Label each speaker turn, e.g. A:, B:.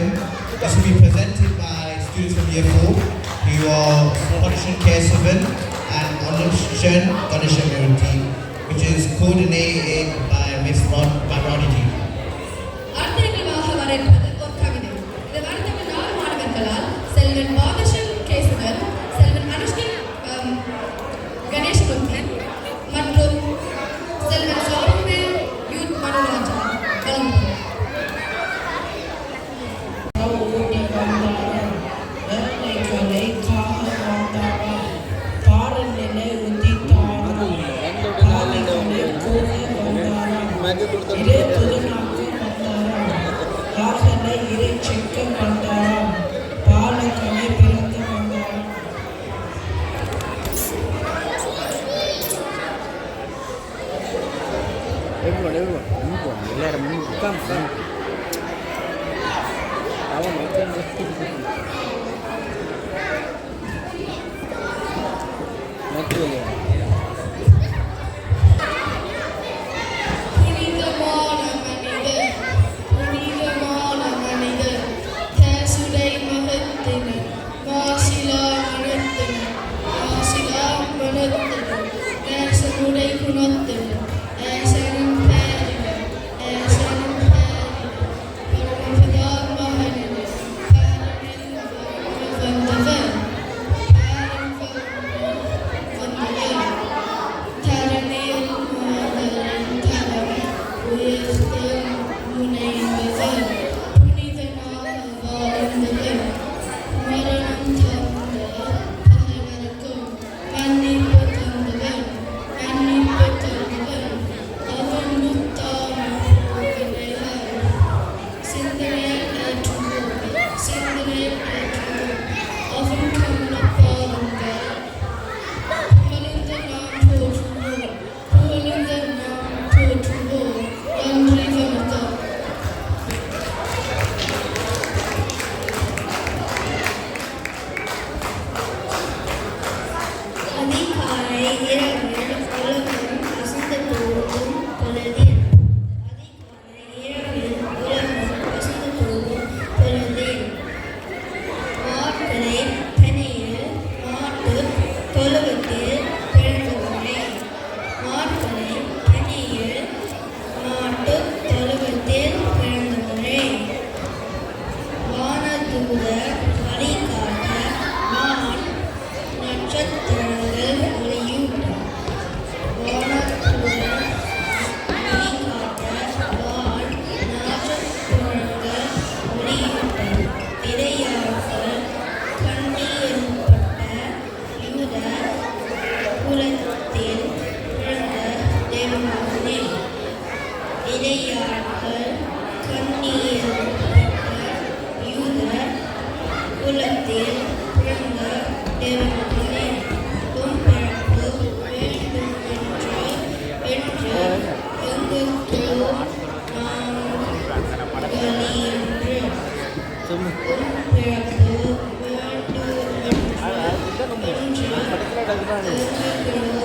A: poem. This will be presented by students from year 4 who are Audition K7 and Audition Ganesha Murti, which is coordinated by Miss Rod
B: வந்தாரம் இறை புதுநாக்கு வந்தாரம் காகலை இறைச்சிக்க வந்தாரம்
C: Thank
D: you. இரவில் உலகம் வசந்தத்தோடும் பொழுதில் அதிகாலை இரவில் உலகம் வசந்தத்தோடும் பொழுதில் மாட்களை பனியில் மாட்டு தொழுவத்தில் பிறந்தவரே மாட்களை பனியில் மாட்டு தொழுவத்தில் பிறந்தவரே வானதூதர் வழிகாட்ட தேவமகனே இடையார்கள் கண்ணீருப்பட்ட யூத குலத்தில் பிறந்த பிறப்பு வேண்டும் என்று என்று எங்களுக்கு நாங்கள்
E: Semua.
D: பிறப்பு வேண்டும் என்று என்று